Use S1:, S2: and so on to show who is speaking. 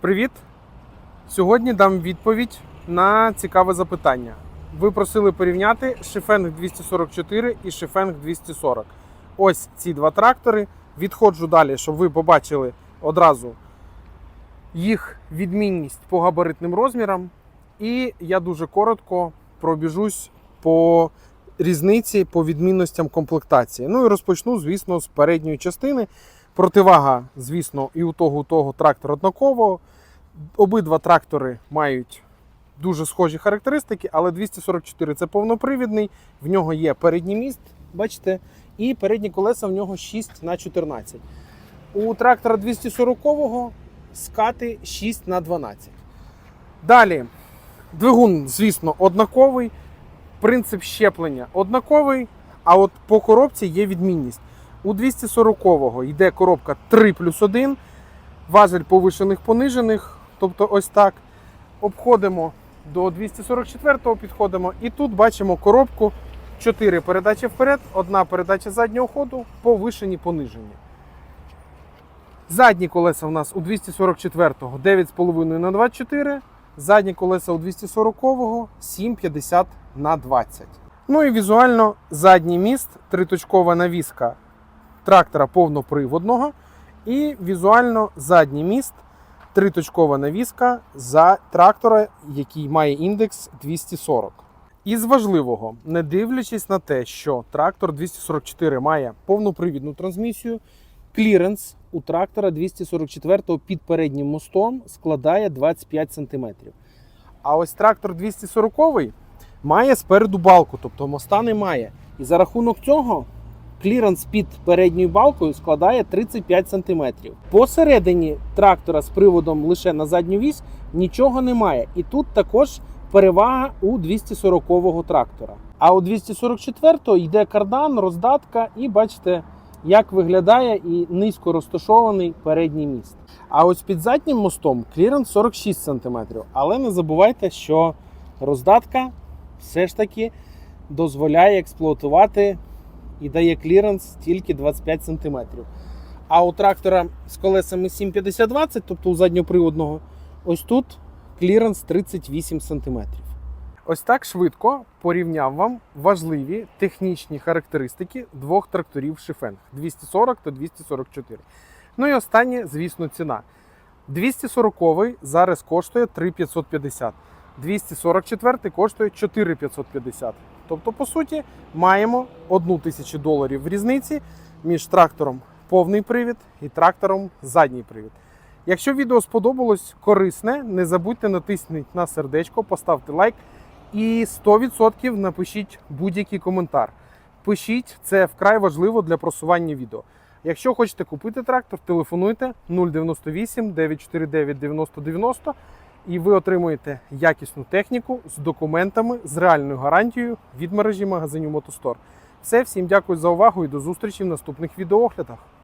S1: Привіт! Сьогодні дам відповідь на цікаве запитання. Ви просили порівняти Шифенг 244 і Шифенг 240. Ось ці два трактори. Відходжу далі, щоб ви побачили одразу їх відмінність по габаритним розмірам. І я дуже коротко пробіжусь по різниці по відмінностям комплектації. Ну і розпочну, звісно, з передньої частини. Противага, звісно, і у того, у того трактор однаково. Обидва трактори мають дуже схожі характеристики, але 244 це повнопривідний, в нього є передній міст, бачите, і передні колеса в нього 6 на 14. У трактора 240-го скати 6 на 12. Далі, двигун, звісно, однаковий. Принцип щеплення однаковий, а от по коробці є відмінність. У 240-го йде коробка 3 плюс 1, важель повишених понижених, тобто ось так. Обходимо до 244-го, підходимо, і тут бачимо коробку 4 передачі вперед, одна передача заднього ходу, повишені понижені. Задні колеса у нас у 244-го 9,5 на 24, задні колеса у 240-го 7,50 на 20. Ну і візуально задній міст, триточкова навіска трактора повноприводного. І візуально задній міст, триточкова навіска за трактора, який має індекс 240. Із важливого, не дивлячись на те, що трактор 244 має повнопривідну трансмісію, кліренс у трактора 244 під переднім мостом складає 25 см. А ось трактор 240 має спереду балку, тобто моста немає. І за рахунок цього кліренс під передньою балкою складає 35 см. Посередині трактора з приводом лише на задню вісь нічого немає. І тут також перевага у 240-го трактора. А у 244-го йде кардан, роздатка, і бачите, як виглядає і низько розташований передній міст. А ось під заднім мостом кліренс 46 см. Але не забувайте, що роздатка все ж таки дозволяє експлуатувати і дає кліренс тільки 25 см. А у трактора з колесами 750-20, тобто у задньоприводного, ось тут кліренс 38 см. Ось так швидко порівняв вам важливі технічні характеристики двох тракторів Шифенг 240 та 244. Ну і останнє, звісно, ціна. 240 зараз коштує 3550. 244 коштує 4550. Тобто, по суті, маємо 1 тисячу доларів різниці між трактором повний привід і трактором задній привід. Якщо відео сподобалось корисне, не забудьте натиснути на сердечко, поставте лайк і 100% напишіть будь-який коментар. Пишіть, це вкрай важливо для просування відео. Якщо хочете купити трактор, телефонуйте 098 949 9090 і ви отримуєте якісну техніку з документами з реальною гарантією від мережі магазинів Мотостор. Все, всім дякую за увагу і до зустрічі в наступних відеооглядах.